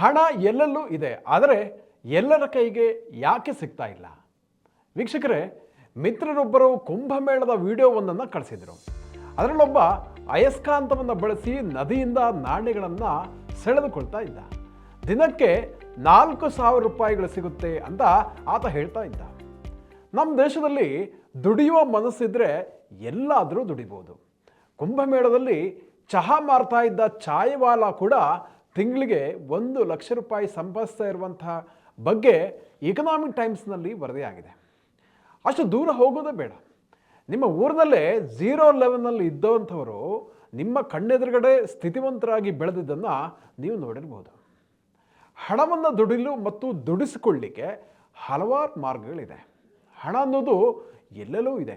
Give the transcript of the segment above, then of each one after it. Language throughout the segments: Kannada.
ಹಣ ಎಲ್ಲೆಲ್ಲೂ ಇದೆ, ಆದರೆ ಎಲ್ಲರ ಕೈಗೆ ಯಾಕೆ ಸಿಗ್ತಾ ಇಲ್ಲ? ವೀಕ್ಷಕರೇ, ಮಿತ್ರರೊಬ್ಬರು ಕುಂಭಮೇಳದ ವಿಡಿಯೋವೊಂದನ್ನು ಕಳಿಸಿದರು. ಅದರಲ್ಲೊಬ್ಬ ಅಯಸ್ಕಾಂತವನ್ನು ಬಳಸಿ ನದಿಯಿಂದ ನಾಣ್ಯಗಳನ್ನು ಸೆಳೆದುಕೊಳ್ತಾ ಇದ್ದ. ದಿನಕ್ಕೆ ನಾಲ್ಕು ಸಾವಿರ ರೂಪಾಯಿಗಳು ಸಿಗುತ್ತೆ ಅಂತ ಆತ ಹೇಳ್ತಾ ಇದ್ದ. ನಮ್ಮ ದೇಶದಲ್ಲಿ ದುಡಿಯುವ ಮನಸ್ಸಿದ್ರೆ ಎಲ್ಲಾದರೂ ದುಡಿಬೋದು. ಕುಂಭಮೇಳದಲ್ಲಿ ಚಹಾ ಮಾರ್ತಾ ಇದ್ದ ಚಾಯವಾಲ ಕೂಡ ತಿಂಗಳಿಗೆ ಒಂದು ಲಕ್ಷ ರೂಪಾಯಿ ಸಂಪಾದಿಸ್ತಾ ಇರುವಂತಹ ಬಗ್ಗೆ ಎಕನಾಮಿಕ್ ಟೈಮ್ಸ್ನಲ್ಲಿ ವರದಿಯಾಗಿದೆ. ಅಷ್ಟು ದೂರ ಹೋಗೋದೇ ಬೇಡ. ನಿಮ್ಮ ಊರಿನಲ್ಲೇ ಝೀರೋ ಲೆವೆಲ್ನಲ್ಲಿ ಇದ್ದವಂಥವರು ನಿಮ್ಮ ಕಣ್ಣೆದುರುಗಡೆ ಸ್ಥಿತಿವಂತರಾಗಿ ಬೆಳೆದಿದ್ದನ್ನು ನೀವು ನೋಡಿರ್ಬೋದು. ಹಣವನ್ನು ದುಡಿಲು ಮತ್ತು ದುಡಿಸಿಕೊಳ್ಳಿಕ್ಕೆ ಹಲವಾರು ಮಾರ್ಗಗಳಿದೆ. ಹಣ ಅನ್ನೋದು ಎಲ್ಲೆಲ್ಲೂ ಇದೆ.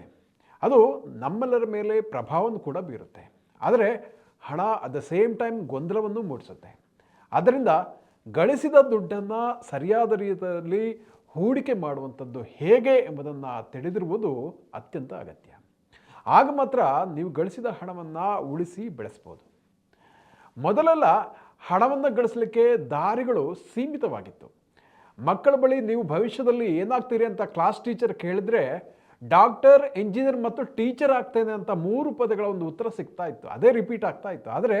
ಅದು ನಮ್ಮೆಲ್ಲರ ಮೇಲೆ ಪ್ರಭಾವವನ್ನು ಕೂಡ ಬೀರುತ್ತೆ. ಆದರೆ ಹಣ ಅಟ್ ದ ಸೇಮ್ ಟೈಮ್ ಗೊಂದಲವನ್ನು ಮೂಡಿಸುತ್ತೆ. ಆದ್ದರಿಂದ ಗಳಿಸಿದ ದುಡ್ಡನ್ನು ಸರಿಯಾದ ರೀತಿಯಲ್ಲಿ ಹೂಡಿಕೆ ಮಾಡುವಂಥದ್ದು ಹೇಗೆ ಎಂಬುದನ್ನು ತಿಳಿದಿರುವುದು ಅತ್ಯಂತ ಅಗತ್ಯ. ಆಗ ಮಾತ್ರ ನೀವು ಗಳಿಸಿದ ಹಣವನ್ನು ಉಳಿಸಿ ಬೆಳೆಸ್ಬೋದು. ಮೊದಲೆಲ್ಲ ಹಣವನ್ನು ಗಳಿಸಲಿಕ್ಕೆ ದಾರಿಗಳು ಸೀಮಿತವಾಗಿತ್ತು. ಮಕ್ಕಳ ಬಳಿ ನೀವು ಭವಿಷ್ಯದಲ್ಲಿ ಏನಾಗ್ತೀರಿ ಅಂತ ಕ್ಲಾಸ್ ಟೀಚರ್ ಕೇಳಿದ್ರೆ ಡಾಕ್ಟರ್, ಇಂಜಿನಿಯರ್ ಮತ್ತು ಟೀಚರ್ ಆಗ್ತೇನೆ ಅಂತ ಮೂರು ಪದಗಳ ಒಂದು ಉತ್ತರ ಸಿಗ್ತಾ ಇತ್ತು. ಅದೇ ರಿಪೀಟ್ ಆಗ್ತಾ ಇತ್ತು. ಆದರೆ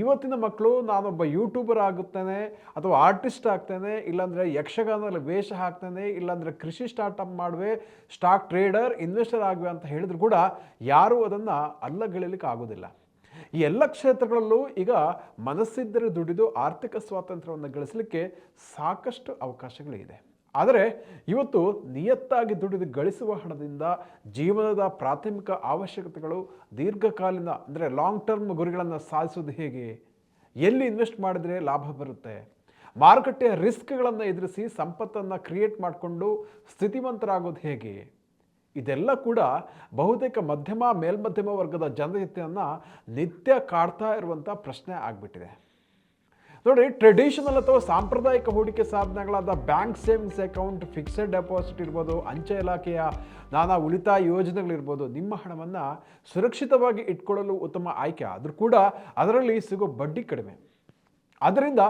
ಇವತ್ತಿನ ಮಕ್ಕಳು, ನಾನೊಬ್ಬ ಯೂಟ್ಯೂಬರ್ ಆಗುತ್ತೇನೆ ಅಥವಾ ಆರ್ಟಿಸ್ಟ್ ಆಗ್ತೇನೆ, ಇಲ್ಲಾಂದರೆ ಯಕ್ಷಗಾನದಲ್ಲಿ ವೇಷ ಹಾಕ್ತೇನೆ, ಇಲ್ಲಾಂದರೆ ಕೃಷಿ ಸ್ಟಾರ್ಟಪ್ ಮಾಡುವೆ, ಸ್ಟಾಕ್ ಟ್ರೇಡರ್, ಇನ್ವೆಸ್ಟರ್ ಆಗುವೆ ಅಂತ ಹೇಳಿದ್ರು ಕೂಡ ಯಾರೂ ಅದನ್ನು ಅಲ್ಲಗಳಿಲಿಕ್ಕೆ ಆಗೋದಿಲ್ಲ. ಈ ಎಲ್ಲ ಕ್ಷೇತ್ರಗಳಲ್ಲೂ ಈಗ ಮನಸ್ಸಿದ್ದರೆ ದುಡಿದು ಆರ್ಥಿಕ ಸ್ವಾತಂತ್ರ್ಯವನ್ನು ಗಳಿಸಲಿಕ್ಕೆ ಸಾಕಷ್ಟು ಅವಕಾಶಗಳಿದೆ. ಆದರೆ ಇವತ್ತು ನಿಯತ್ತಾಗಿ ದುಡಿದು ಗಳಿಸುವ ಹಣದಿಂದ ಜೀವನದ ಪ್ರಾಥಮಿಕ ಅವಶ್ಯಕತೆಗಳು ದೀರ್ಘಕಾಲೀನ, ಅಂದರೆ ಲಾಂಗ್ ಟರ್ಮ್ ಗುರಿಗಳನ್ನು ಸಾಧಿಸೋದು ಹೇಗೆ? ಎಲ್ಲಿ ಇನ್ವೆಸ್ಟ್ ಮಾಡಿದರೆ ಲಾಭ ಬರುತ್ತೆ? ಮಾರುಕಟ್ಟೆಯ ರಿಸ್ಕ್ಗಳನ್ನು ಎದುರಿಸಿ ಸಂಪತ್ತನ್ನು ಕ್ರಿಯೇಟ್ ಮಾಡಿಕೊಂಡು ಸ್ಥಿತಿವಂತರಾಗೋದು ಹೇಗೆ? ಇದೆಲ್ಲ ಕೂಡ ಬಹುತೇಕ ಮಧ್ಯಮ, ಮೇಲ್ಮಧ್ಯಮ ವರ್ಗದ ಜನತೆಯನ್ನು ನಿತ್ಯ ಕಾಡ್ತಾ ಇರುವಂಥ ಪ್ರಶ್ನೆ ಆಗಿಬಿಟ್ಟಿದೆ. ನೋಡಿ ಟ್ರೆಡಿಷನಲ್ ಅಥವಾ ಸಾಂಪ್ರದಾಯಿಕ ಹೂಡಿಕೆ ಸಾಧನಗಳಾದ bank savings account fixed deposit ಇರ್ಬೋದು, ಅಂಚೆ ಇಲಾಖೆಯ ನಾನಾ ಉಳಿತಾಯ ಯೋಜನೆಗಳಿರ್ಬೋದು, ನಿಮ್ಮ ಹಣವನ್ನು ಸುರಕ್ಷಿತವಾಗಿ ಇಟ್ಕೊಳ್ಳಲು ಉತ್ತಮ ಆಯ್ಕೆ. ಆದರೂ ಕೂಡ ಅದರಲ್ಲಿ ಸಿಗೋ ಬಡ್ಡಿ ಕಡಿಮೆ. ಅದರಿಂದ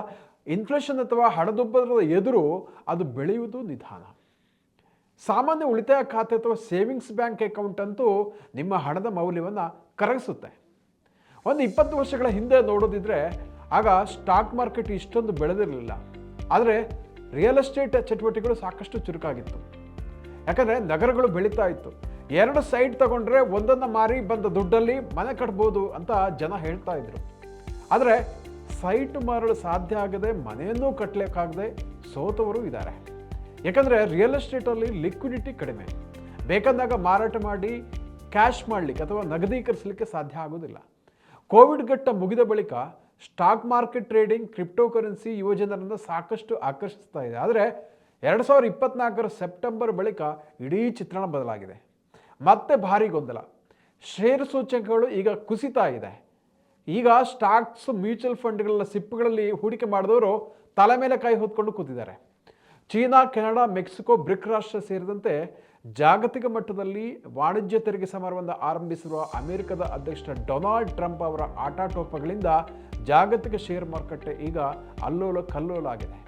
ಇನ್ಫ್ಲೇಷನ್ ಅಥವಾ ಹಣದುಬ್ಬರದ ಎದುರು ಅದು ಬೆಳೆಯುವುದು ನಿಧಾನ. ಸಾಮಾನ್ಯ ಉಳಿತಾಯ ಖಾತೆ ಅಥವಾ ಸೇವಿಂಗ್ಸ್ ಬ್ಯಾಂಕ್ ಅಕೌಂಟ್ ಅಂತೂ ನಿಮ್ಮ ಹಣದ ಮೌಲ್ಯವನ್ನು ಕರಗಿಸುತ್ತೆ. ಒಂದು ಇಪ್ಪತ್ತು ವರ್ಷಗಳ ಹಿಂದೆ ನೋಡೋದಿದ್ರೆ ಆಗ ಸ್ಟಾಕ್ ಮಾರ್ಕೆಟ್ ಇಷ್ಟೊಂದು ಬೆಳೆದಿರಲಿಲ್ಲ. ಆದರೆ ರಿಯಲ್ ಎಸ್ಟೇಟ್ ಚಟುವಟಿಕೆಗಳು ಸಾಕಷ್ಟು ಚುರುಕಾಗಿತ್ತು. ಯಾಕಂದರೆ ನಗರಗಳು ಬೆಳೀತಾ ಇತ್ತು. ಎರಡು ಸೈಟ್ ತಗೊಂಡ್ರೆ ಒಂದನ್ನು ಮಾರಿ ಬಂದ ದುಡ್ಡಲ್ಲಿ ಮನೆ ಕಟ್ಬೋದು ಅಂತ ಜನ ಹೇಳ್ತಾ ಇದ್ರು. ಆದರೆ ಸೈಟ್ ಮಾರಲು ಸಾಧ್ಯ ಆಗದೆ ಮನೆಯನ್ನೂ ಕಟ್ಟಲಿಕ್ಕಾಗದೆ ಸೋತವರು ಇದ್ದಾರೆ. ಯಾಕಂದರೆ ರಿಯಲ್ ಎಸ್ಟೇಟಲ್ಲಿ ಲಿಕ್ವಿಡಿಟಿ ಕಡಿಮೆ. ಬೇಕಂದಾಗ ಮಾರಾಟ ಮಾಡಿ ಕ್ಯಾಶ್ ಮಾಡಲಿಕ್ಕೆ ಅಥವಾ ನಗದೀಕರಿಸಲಿಕ್ಕೆ ಸಾಧ್ಯ ಆಗೋದಿಲ್ಲ. ಕೋವಿಡ್ ಘಟ್ಟ ಮುಗಿದ ಬಳಿಕ stock market trading crypto currency ಯುವಜನರನ್ನು ಸಾಕಷ್ಟು ಆಕರ್ಷಿಸ್ತಾ ಇದೆ. ಆದರೆ ಎರಡು ಸಾವಿರ ಇಪ್ಪತ್ನಾಲ್ಕರ ಸೆಪ್ಟೆಂಬರ್ ಬಳಿಕ ಇಡೀ ಚಿತ್ರಣ ಬದಲಾಗಿದೆ. ಮತ್ತೆ ಭಾರಿ ಗೊಂದಲ. ಷೇರು ಸೂಚಕಗಳು ಈಗ ಕುಸಿತಾ ಇದೆ. ಈಗ ಸ್ಟಾಕ್ಸ್, ಮ್ಯೂಚುವಲ್ ಫಂಡ್ಗಳ ಸಿಪ್ಪುಗಳಲ್ಲಿ ಹೂಡಿಕೆ ಮಾಡಿದವರು ತಲೆ ಮೇಲೆ ಕೈ ಹೊತ್ಕೊಂಡು ಕೂತಿದ್ದಾರೆ. ಚೀನಾ, ಕೆನಡಾ, ಮೆಕ್ಸಿಕೋ, ಬ್ರಿಕ್ ರಾಷ್ಟ್ರ ಸೇರಿದಂತೆ ಜಾಗತಿಕ ಮಟ್ಟದಲ್ಲಿ ವಾಣಿಜ್ಯ ತೆರಿಗೆ ಸಮರವನ್ನು ಆರಂಭಿಸಿರುವ ಅಮೆರಿಕದ ಅಧ್ಯಕ್ಷ ಡೊನಾಲ್ಡ್ ಟ್ರಂಪ್ ಅವರ ಆಟಾಟೋಪಗಳಿಂದ ಜಾಗತಿಕ ಷೇರ್ ಮಾರುಕಟ್ಟೆ ಈಗ ಅಲ್ಲೋಲ ಕಲ್ಲೋಲಾಗಿದೆ.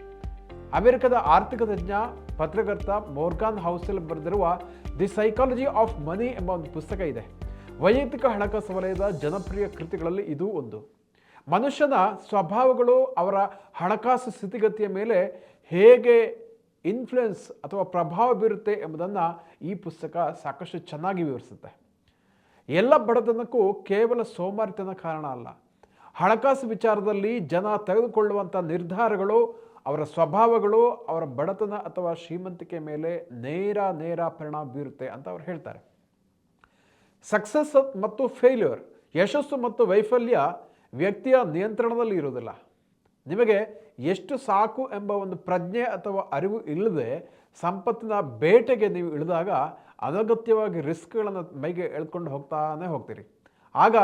ಅಮೆರಿಕದ ಆರ್ಥಿಕ ತಜ್ಞ, ಪತ್ರಕರ್ತ ಮೋರ್ಗಾನ್ ಹೌಸೆಲ್ ಬರೆದಿರುವ ದಿ ಸೈಕಾಲಜಿ ಆಫ್ ಮನಿ ಎಂಬ ಒಂದು ಪುಸ್ತಕ ಇದೆ. ವೈಯಕ್ತಿಕ ಹಣಕಾಸು ವಲಯದ ಜನಪ್ರಿಯ ಕೃತಿಗಳಲ್ಲಿ ಇದು ಒಂದು. ಮನುಷ್ಯನ ಸ್ವಭಾವಗಳು ಅವರ ಹಣಕಾಸು ಸ್ಥಿತಿಗತಿಯ ಮೇಲೆ ಹೇಗೆ ಇನ್ಫ್ಲುಯೆನ್ಸ್ ಅಥವಾ ಪ್ರಭಾವ ಬೀರುತ್ತೆ ಎಂಬುದನ್ನು ಈ ಪುಸ್ತಕ ಸಾಕಷ್ಟು ಚೆನ್ನಾಗಿ ವಿವರಿಸುತ್ತೆ. ಎಲ್ಲ ಬಡತನಕ್ಕೂ ಕೇವಲ ಸೋಮಾರಿತನ ಕಾರಣ ಅಲ್ಲ. ಹಣಕಾಸು ವಿಚಾರದಲ್ಲಿ ಜನ ತೆಗೆದುಕೊಳ್ಳುವಂಥ ನಿರ್ಧಾರಗಳು, ಅವರ ಸ್ವಭಾವಗಳು, ಅವರ ಬಡತನ ಅಥವಾ ಶ್ರೀಮಂತಿಕೆ ಮೇಲೆ ನೇರ ನೇರ ಪರಿಣಾಮ ಬೀರುತ್ತೆ ಅಂತ ಅವ್ರು ಹೇಳ್ತಾರೆ. ಸಕ್ಸಸ್ ಮತ್ತು ಫೇಲ್ಯೂರ್, ಯಶಸ್ಸು ಮತ್ತು ವೈಫಲ್ಯ ವ್ಯಕ್ತಿಯ ನಿಯಂತ್ರಣದಲ್ಲಿ ಇರುವುದಿಲ್ಲ. ನಿಮಗೆ ಎಷ್ಟು ಸಾಕು ಎಂಬ ಒಂದು ಪ್ರಜ್ಞೆ ಅಥವಾ ಅರಿವು ಇಲ್ಲದೆ ಸಂಪತ್ತಿನ ಬೇಟೆಗೆ ನೀವು ಇಳಿದಾಗ ಅನಗತ್ಯವಾಗಿ ರಿಸ್ಕ್ಗಳನ್ನು ಮೈಗೆ ಎಳ್ಕೊಂಡು ಹೋಗ್ತಾನೆ ಹೋಗ್ತೀರಿ. ಆಗ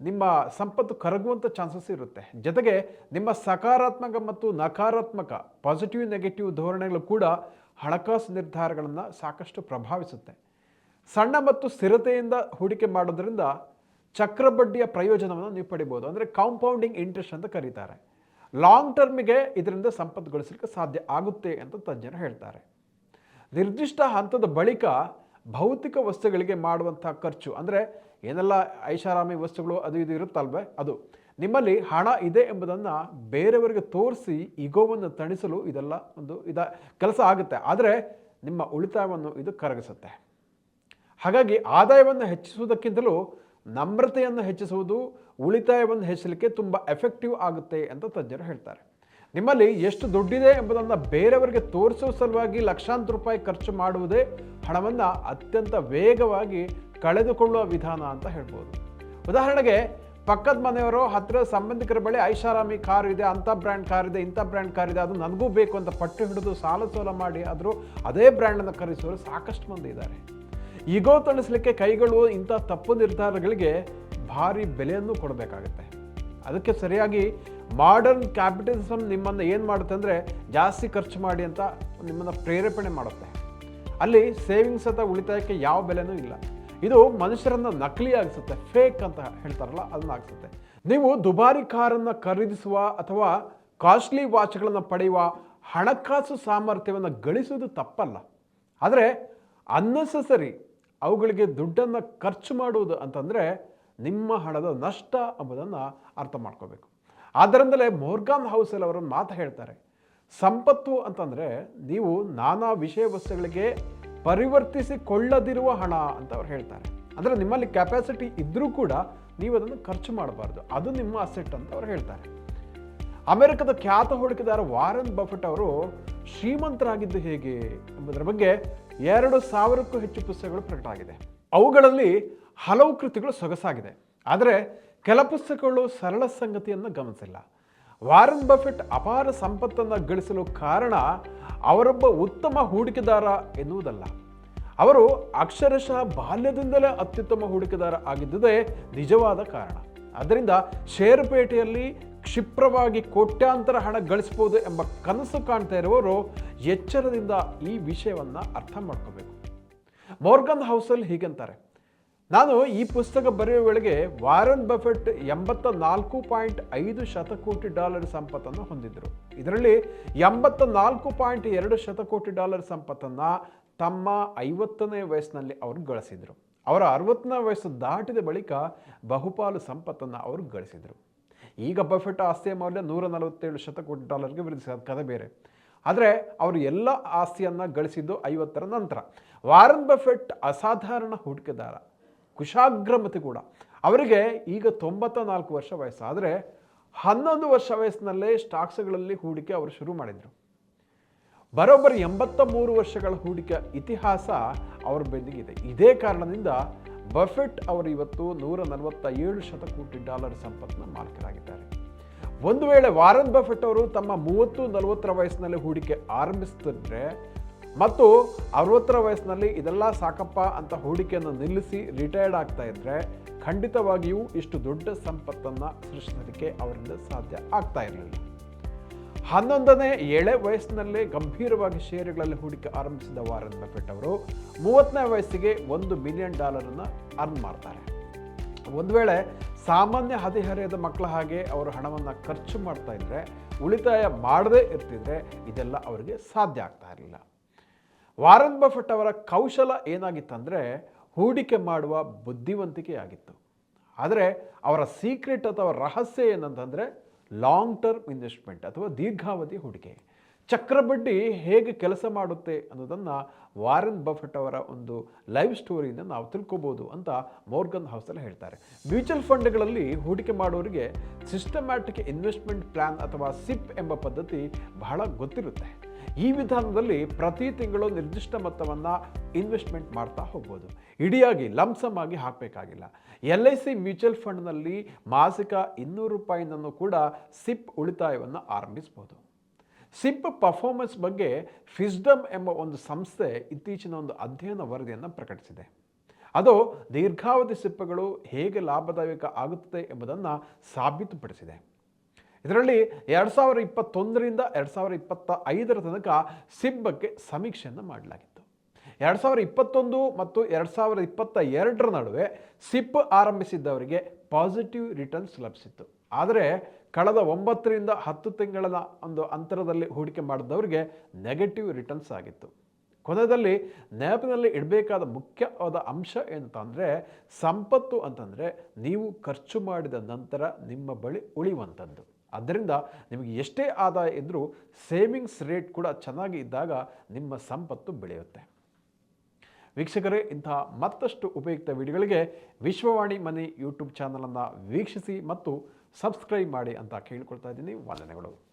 ನಿಮ್ಮ ಸಂಪತ್ತು ಕರಗುವಂಥ ಚಾನ್ಸಸ್ ಇರುತ್ತೆ. ಜೊತೆಗೆ ನಿಮ್ಮ ಸಕಾರಾತ್ಮಕ ಮತ್ತು ನಕಾರಾತ್ಮಕ ಪಾಸಿಟಿವ್, ನೆಗೆಟಿವ್ ಧೋರಣೆಗಳು ಕೂಡ ಹಣಕಾಸು ನಿರ್ಧಾರಗಳನ್ನು ಸಾಕಷ್ಟು ಪ್ರಭಾವಿಸುತ್ತೆ. ಸಣ್ಣ ಮತ್ತು ಸ್ಥಿರತೆಯಿಂದ ಹೂಡಿಕೆ ಮಾಡೋದ್ರಿಂದ ಚಕ್ರಬಡ್ಡಿಯ ಪ್ರಯೋಜನವನ್ನು ನೀವು ಪಡಿಬೋದು. ಅಂದರೆ ಕಾಂಪೌಂಡಿಂಗ್ ಇಂಟ್ರೆಸ್ಟ್ ಅಂತ ಕರೀತಾರೆ. ಲಾಂಗ್ ಟರ್ಮಿಗೆ ಇದರಿಂದ ಸಂಪತ್ತು ಗಳಿಸಲಿಕ್ಕೆ ಸಾಧ್ಯ ಆಗುತ್ತೆ ಅಂತ ತಜ್ಞರು ಹೇಳ್ತಾರೆ. ನಿರ್ದಿಷ್ಟ ಹಂತದ ಬಳಿಕ ಭೌತಿಕ ವಸ್ತುಗಳಿಗೆ ಮಾಡುವಂಥ ಖರ್ಚು, ಅಂದರೆ ಏನೆಲ್ಲ ಐಷಾರಾಮಿ ವಸ್ತುಗಳು ಅದು ಇದು ಇರುತ್ತಲ್ವೇ? ಅದು. ನಿಮ್ಮಲ್ಲಿ ಹಣ ಇದೆ ಎಂಬುದನ್ನು ಬೇರೆಯವರಿಗೆ ತೋರಿಸಿ ಇಗೋವನ್ನು ತಣಿಸಲು ಇದೆಲ್ಲ ಒಂದು ಇದ, ಕೆಲಸ ಆಗುತ್ತೆ. ಆದರೆ ನಿಮ್ಮ ಉಳಿತಾಯವನ್ನು ಇದು ಕರಗಿಸುತ್ತೆ. ಹಾಗಾಗಿ ಆದಾಯವನ್ನು ಹೆಚ್ಚಿಸುವುದಕ್ಕಿಂತಲೂ ನಮ್ರತೆಯನ್ನು ಹೆಚ್ಚಿಸುವುದು ಉಳಿತಾಯವನ್ನು ಹೆಚ್ಚಲಿಕ್ಕೆ ತುಂಬ ಎಫೆಕ್ಟಿವ್ ಆಗುತ್ತೆ ಅಂತ ತಜ್ಞರು ಹೇಳ್ತಾರೆ. ನಿಮ್ಮಲ್ಲಿ ಎಷ್ಟು ದುಡ್ಡಿದೆ ಎಂಬುದನ್ನು ಬೇರೆಯವರಿಗೆ ತೋರಿಸುವ ಸಲುವಾಗಿ ಲಕ್ಷಾಂತರ ರೂಪಾಯಿ ಖರ್ಚು ಮಾಡುವುದೇ ಹಣವನ್ನು ಅತ್ಯಂತ ವೇಗವಾಗಿ ಕಳೆದುಕೊಳ್ಳುವ ವಿಧಾನ ಅಂತ ಹೇಳ್ಬೋದು. ಉದಾಹರಣೆಗೆ, ಪಕ್ಕದ ಮನೆಯವರು ಹತ್ತಿರ ಸಂಬಂಧಿಕರ ಬಳಿ ಐಷಾರಾಮಿ ಕಾರ್ ಇದೆ, ಅಂಥ ಬ್ರ್ಯಾಂಡ್ ಕಾರ್ ಇದೆ, ಇಂಥ ಬ್ರ್ಯಾಂಡ್ ಕಾರ್ ಇದೆ, ಅದು ನನಗೂ ಬೇಕು ಅಂತ ಪಟ್ಟು ಹಿಡಿದು ಸಾಲ ಸೋಲ ಮಾಡಿ ಆದರೂ ಅದೇ ಬ್ರ್ಯಾಂಡನ್ನು ಖರೀದಿಸೋರು ಸಾಕಷ್ಟು ಮಂದಿ ಇದ್ದಾರೆ. ಈಗೋ ತಣಿಸ್ಲಿಕ್ಕೆ ಕೈಗಳು ಇಂಥ ತಪ್ಪು ನಿರ್ಧಾರಗಳಿಗೆ ಭಾರಿ ಬೆಲೆಯನ್ನು ಕೊಡಬೇಕಾಗುತ್ತೆ. ಅದಕ್ಕೆ ಸರಿಯಾಗಿ ಮಾಡರ್ನ್ ಕ್ಯಾಪಿಟಲಿಸಮ್ ನಿಮ್ಮನ್ನು ಏನು ಮಾಡುತ್ತೆ ಅಂದರೆ ಜಾಸ್ತಿ ಖರ್ಚು ಮಾಡಿ ಅಂತ ನಿಮ್ಮನ್ನು ಪ್ರೇರೇಪಣೆ ಮಾಡುತ್ತೆ. ಅಲ್ಲಿ ಸೇವಿಂಗ್ಸ್ ಅಥವಾ ಉಳಿತಾಯಕ್ಕೆ ಯಾವ ಬೆಲೆನೂ ಇಲ್ಲ. ಇದು ಮನುಷ್ಯರನ್ನು ನಕಲಿ ಆಗಿಸುತ್ತೆ ಫೇಕ್ ಅಂತ ಹೇಳ್ತಾರಲ್ಲ ಅದನ್ನ ಆಗಿಸುತ್ತೆ. ನೀವು ದುಬಾರಿ ಕಾರನ್ನು ಖರೀದಿಸುವ ಅಥವಾ ಕಾಸ್ಟ್ಲಿ ವಾಚ್ಗಳನ್ನು ಪಡೆಯುವ ಹಣಕಾಸು ಸಾಮರ್ಥ್ಯವನ್ನು ಗಳಿಸುವುದು ತಪ್ಪಲ್ಲ. ಆದರೆ ಅನ್ನೆಸಸರಿ ಅವುಗಳಿಗೆ ದುಡ್ಡನ್ನು ಖರ್ಚು ಮಾಡುವುದು ಅಂತಂದರೆ ನಿಮ್ಮ ಹಣದ ನಷ್ಟ ಎಂಬುದನ್ನು ಅರ್ಥ ಮಾಡ್ಕೋಬೇಕು. ಆದ್ದರಿಂದಲೇ ಮೋರ್ಗಾನ್ ಹೌಸಲ್ಲಿ ಅವರನ್ನು ಮಾತು ಹೇಳ್ತಾರೆ. ಸಂಪತ್ತು ಅಂತಂದರೆ ನೀವು ನಾನಾ ವಿಷಯ ವಸ್ತುಗಳಿಗೆ ಪರಿವರ್ತಿಸಿಕೊಳ್ಳದಿರುವ ಹಣ ಅಂತ ಅವ್ರು ಹೇಳ್ತಾರೆ. ಅಂದರೆ ನಿಮ್ಮಲ್ಲಿ ಕೆಪಾಸಿಟಿ ಇದ್ದರೂ ಕೂಡ ನೀವು ಅದನ್ನು ಖರ್ಚು ಮಾಡಬಾರ್ದು. ಅದು ನಿಮ್ಮ ಅಸೆಟ್ ಅಂತ ಅವ್ರು ಹೇಳ್ತಾರೆ. ಅಮೆರಿಕದ ಖ್ಯಾತ ಹೂಡಿಕೆದಾರ ವಾರನ್ ಬಫೆಟ್ ಅವರು ಶ್ರೀಮಂತರಾಗಿದ್ದು ಹೇಗೆ ಎಂಬುದರ ಬಗ್ಗೆ ಎರಡು ಸಾವಿರಕ್ಕೂ ಹೆಚ್ಚು ಪುಸ್ತಕಗಳು ಪ್ರಕಟ ಆಗಿದೆ. ಅವುಗಳಲ್ಲಿ ಹಲವು ಕೃತಿಗಳು ಸೊಗಸಾಗಿದೆ. ಆದರೆ ಕೆಲ ಪುಸ್ತಕಗಳು ಸರಳ ಸಂಗತಿಯನ್ನು ಗಮನಿಸಿಲ್ಲ. ವಾರನ್ ಬಫೆಟ್ ಅಪಾರ ಸಂಪತ್ತನ್ನು ಗಳಿಸಲು ಕಾರಣ ಅವರೊಬ್ಬ ಉತ್ತಮ ಹೂಡಿಕೆದಾರ ಎನ್ನುವುದಲ್ಲ. ಅವರು ಅಕ್ಷರಶಃ ಬಾಲ್ಯದಿಂದಲೇ ಅತ್ಯುತ್ತಮ ಹೂಡಿಕೆದಾರ ಆಗಿದ್ದುದೇ ನಿಜವಾದ ಕಾರಣ. ಅದರಿಂದ ಷೇರುಪೇಟೆಯಲ್ಲಿ ಕ್ಷಿಪ್ರವಾಗಿ ಕೋಟ್ಯಾಂತರ ಹಣ ಗಳಿಸಬಹುದು ಎಂಬ ಕನಸು ಕಾಣ್ತಾ ಇರುವವರು ಎಚ್ಚರದಿಂದ ಈ ವಿಷಯವನ್ನು ಅರ್ಥ ಮಾಡ್ಕೋಬೇಕು. ಮೋರ್ಗನ್ ಹೌಸಲ್ಲಿ ಹೀಗಂತಾರೆ. ನಾನು ಈ ಪುಸ್ತಕ ಬರೆಯುವ ವೇಳೆಗೆ ವಾರನ್ ಬಫೆಟ್ ಎಂಬತ್ತ ನಾಲ್ಕು ಪಾಯಿಂಟ್ ಐದು ಶತಕೋಟಿ ಡಾಲರ್ ಸಂಪತ್ತನ್ನು ಹೊಂದಿದ್ದರು ಇದರಲ್ಲಿ ಎಂಬತ್ತ ನಾಲ್ಕು ಪಾಯಿಂಟ್ ಎರಡು ಶತಕೋಟಿ ಡಾಲರ್ ಸಂಪತ್ತನ್ನು ತಮ್ಮ ಐವತ್ತನೇ ವಯಸ್ಸಿನಲ್ಲಿ ಅವರು ಗಳಿಸಿದರು. ಅವರ ಅರವತ್ತನೇ ವಯಸ್ಸು ದಾಟಿದ ಬಳಿಕ ಬಹುಪಾಲು ಸಂಪತ್ತನ್ನು ಅವರು ಗಳಿಸಿದರು. ಈಗ ಬಫೆಟ್ ಆಸ್ತಿಯ ಮೌಲ್ಯ ನೂರ ನಲವತ್ತೇಳು ಶತಕೋಟಿ ಡಾಲರ್ಗೆ ವೃದ್ಧಿಸಿದ ಕಥೆ ಬೇರೆ. ಆದರೆ ಅವರು ಎಲ್ಲ ಆಸ್ತಿಯನ್ನು ಗಳಿಸಿದ್ದು ಐವತ್ತರ ನಂತರ. ವಾರನ್ ಬಫೆಟ್ ಅಸಾಧಾರಣ ಹೂಡಿಕೆದಾರ, ಕುಶಾಗ್ರಮತಿ ಕೂಡ. ಅವರಿಗೆ ಈಗ ತೊಂಬತ್ತ ನಾಲ್ಕು ವರ್ಷ ವಯಸ್ಸು. ಆದರೆ ಹನ್ನೊಂದು ವರ್ಷ ವಯಸ್ಸಿನಲ್ಲೇ ಸ್ಟಾಕ್ಸ್ಗಳಲ್ಲಿ ಹೂಡಿಕೆ ಅವರು ಶುರು ಮಾಡಿದರು. ಬರೋಬ್ಬರಿ ಎಂಬತ್ತ ಮೂರು ವರ್ಷಗಳ ಹೂಡಿಕೆ ಇತಿಹಾಸ ಅವರ ಬೆನ್ನಿಗಿದೆ ಇದೇ ಕಾರಣದಿಂದ ಬಫೆಟ್ ಅವರು ಇವತ್ತು ನೂರ ನಲವತ್ತ ಏಳು ಶತಕೋಟಿ ಡಾಲರ್ ಸಂಪತ್ತಿನ ಮಾಲೀಕರಾಗಿದ್ದಾರೆ. ಒಂದು ವೇಳೆ ವಾರನ್ ಬಫೆಟ್ ಅವರು ತಮ್ಮ ಮೂವತ್ತು ನಲವತ್ತರ ವಯಸ್ಸಿನಲ್ಲಿ ಹೂಡಿಕೆ ಆರಂಭಿಸ್ತಿದ್ರೆ ಮತ್ತು ಅರವತ್ತರ ವಯಸ್ಸಿನಲ್ಲಿ ಇದೆಲ್ಲ ಸಾಕಪ್ಪ ಅಂತ ಹೂಡಿಕೆಯನ್ನು ನಿಲ್ಲಿಸಿ ರಿಟೈರ್ಡ್ ಆಗ್ತಾ ಇದ್ದರೆ ಖಂಡಿತವಾಗಿಯೂ ಇಷ್ಟು ದೊಡ್ಡ ಸಂಪತ್ತನ್ನು ಸೃಷ್ಟಿಸಲಿಕ್ಕೆ ಅವರಿಂದ ಸಾಧ್ಯ ಆಗ್ತಾ ಇರಲಿಲ್ಲ. ಹನ್ನೊಂದನೇ ಎಳೆ ವಯಸ್ಸಿನಲ್ಲೇ ಗಂಭೀರವಾಗಿ ಷೇರುಗಳಲ್ಲಿ ಹೂಡಿಕೆ ಆರಂಭಿಸಿದ ವಾರನ್ ಬಫೆಟ್ ಅವರು ಮೂವತ್ತನೇ ವಯಸ್ಸಿಗೆ ಒಂದು ಮಿಲಿಯನ್ ಡಾಲರನ್ನು ಅರ್ನ್ ಮಾಡ್ತಾರೆ. ಒಂದು ವೇಳೆ ಸಾಮಾನ್ಯ ಹದಿಹರೆಯದ ಮಕ್ಕಳ ಹಾಗೆ ಅವರು ಹಣವನ್ನು ಖರ್ಚು ಮಾಡ್ತಾ ಇದ್ದರೆ ಉಳಿತಾಯ ಮಾಡದೇ ಇರ್ತಿದ್ರೆ ಇದೆಲ್ಲ ಅವರಿಗೆ ಸಾಧ್ಯ ಆಗ್ತಾ ಇರಲಿಲ್ಲ. ವಾರನ್ ಬಫೆಟ್ ಅವರ ಕೌಶಲ ಏನಾಗಿತ್ತಂದರೆ ಹೂಡಿಕೆ ಮಾಡುವ ಬುದ್ಧಿವಂತಿಕೆಯಾಗಿತ್ತು. ಆದರೆ ಅವರ ಸೀಕ್ರೆಟ್ ಅಥವಾ ರಹಸ್ಯ ಏನಂತಂದರೆ ಲಾಂಗ್ ಟರ್ಮ್ ಇನ್ವೆಸ್ಟ್ಮೆಂಟ್ ಅಥವಾ ದೀರ್ಘಾವಧಿ ಹೂಡಿಕೆ. ಚಕ್ರಬಡ್ಡಿ ಹೇಗೆ ಕೆಲಸ ಮಾಡುತ್ತೆ ಅನ್ನೋದನ್ನು ವಾರನ್ ಬಫೆಟ್ ಅವರ ಒಂದು ಲೈವ್ ಸ್ಟೋರಿಯಿಂದ ನಾವು ತಿಳ್ಕೊಬೋದು ಅಂತ ಮೋರ್ಗನ್ ಹೌಸಲ್ಲಿ ಹೇಳ್ತಾರೆ. ಮ್ಯೂಚುವಲ್ ಫಂಡ್ಗಳಲ್ಲಿ ಹೂಡಿಕೆ ಮಾಡೋರಿಗೆ ಸಿಸ್ಟಮ್ಯಾಟಿಕ್ ಇನ್ವೆಸ್ಟ್ಮೆಂಟ್ ಪ್ಲ್ಯಾನ್ ಅಥವಾ ಸಿಪ್ ಎಂಬ ಪದ್ಧತಿ ಬಹಳ ಗೊತ್ತಿರುತ್ತೆ. ಈ ವಿಧಾನದಲ್ಲಿ ಪ್ರತಿ ತಿಂಗಳು ನಿರ್ದಿಷ್ಟ ಮೊತ್ತವನ್ನು ಇನ್ವೆಸ್ಟ್ಮೆಂಟ್ ಮಾಡ್ತಾ ಹೋಗ್ಬೋದು. ಇಡಿಯಾಗಿ ಲಂಸಮ್ ಆಗಿ ಹಾಕಬೇಕಾಗಿಲ್ಲ. ಎಲ್ ಐ ಸಿ ಮ್ಯೂಚುವಲ್ ಫಂಡ್ನಲ್ಲಿ ಮಾಸಿಕ ಇನ್ನೂರು ರೂಪಾಯಿನನ್ನು ಕೂಡ ಸಿಪ್ ಉಳಿತಾಯವನ್ನು ಆರಂಭಿಸ್ಬೋದು. ಸಿಪ್ ಪರ್ಫಾರ್ಮೆನ್ಸ್ ಬಗ್ಗೆ ಫಿಸ್ಡಮ್ ಎಂಬ ಒಂದು ಸಂಸ್ಥೆ ಇತ್ತೀಚಿನ ಒಂದು ಅಧ್ಯಯನ ವರದಿಯನ್ನು ಪ್ರಕಟಿಸಿದೆ. ಅದು ದೀರ್ಘಾವಧಿ ಸಿಪ್ಪುಗಳು ಹೇಗೆ ಲಾಭದಾಯಕ ಆಗುತ್ತದೆ ಎಂಬುದನ್ನು ಸಾಬೀತುಪಡಿಸಿದೆ. ಇದರಲ್ಲಿ ಎರಡು ಸಾವಿರ ಇಪ್ಪತ್ತೊಂದರಿಂದ ಎರಡು ಸಾವಿರ ಇಪ್ಪತ್ತ ಐದರ ತನಕ ಸಿಬ್ಬಕ್ಕೆ ಸಮೀಕ್ಷೆಯನ್ನು ಮಾಡಲಾಗಿತ್ತು. ಎರಡು ಸಾವಿರ ಇಪ್ಪತ್ತೊಂದು ಮತ್ತು ಎರಡು ಸಾವಿರದ ಇಪ್ಪತ್ತ ಎರಡರ ನಡುವೆ ಸಿಪ್ ಆರಂಭಿಸಿದ್ದವರಿಗೆ ಪಾಸಿಟಿವ್ ರಿಟರ್ನ್ಸ್ ಲಭಿಸಿತ್ತು. ಆದರೆ ಕಳೆದ ಒಂಬತ್ತರಿಂದ ಹತ್ತು ತಿಂಗಳ ಒಂದು ಅಂತರದಲ್ಲಿ ಹೂಡಿಕೆ ಮಾಡಿದವರಿಗೆ ನೆಗೆಟಿವ್ ರಿಟರ್ನ್ಸ್ ಆಗಿತ್ತು. ಕೊನೆಯಲ್ಲಿ ನೆನಪಿನಲ್ಲಿ ಇಡಬೇಕಾದ ಮುಖ್ಯವಾದ ಅಂಶ ಏನಂತಂದರೆ ಸಂಪತ್ತು ಅಂತಂದರೆ ನೀವು ಖರ್ಚು ಮಾಡಿದ ನಂತರ ನಿಮ್ಮ ಬಳಿ ಉಳಿಯುವಂಥದ್ದು. ಆದ್ದರಿಂದ ನಿಮಗೆ ಎಷ್ಟೇ ಆದಾಯ ಇದ್ದರೂ ಸೇವಿಂಗ್ಸ್ ರೇಟ್ ಕೂಡ ಚೆನ್ನಾಗಿ ಇದ್ದಾಗ ನಿಮ್ಮ ಸಂಪತ್ತು ಬೆಳೆಯುತ್ತೆ. ವೀಕ್ಷಕರೇ, ಇಂತಹ ಮತ್ತಷ್ಟು ಉಪಯುಕ್ತ ವಿಡಿಯೋಗಳಿಗೆ ವಿಶ್ವವಾಣಿ ಮನಿ ಯೂಟ್ಯೂಬ್ ಚಾನಲನ್ನು ವೀಕ್ಷಿಸಿ ಮತ್ತು ಸಬ್ಸ್ಕ್ರೈಬ್ ಮಾಡಿ ಅಂತ ಕೇಳಿಕೊಳ್ತಾ ಇದ್ದೀನಿ. ವಂದನೆಗಳು.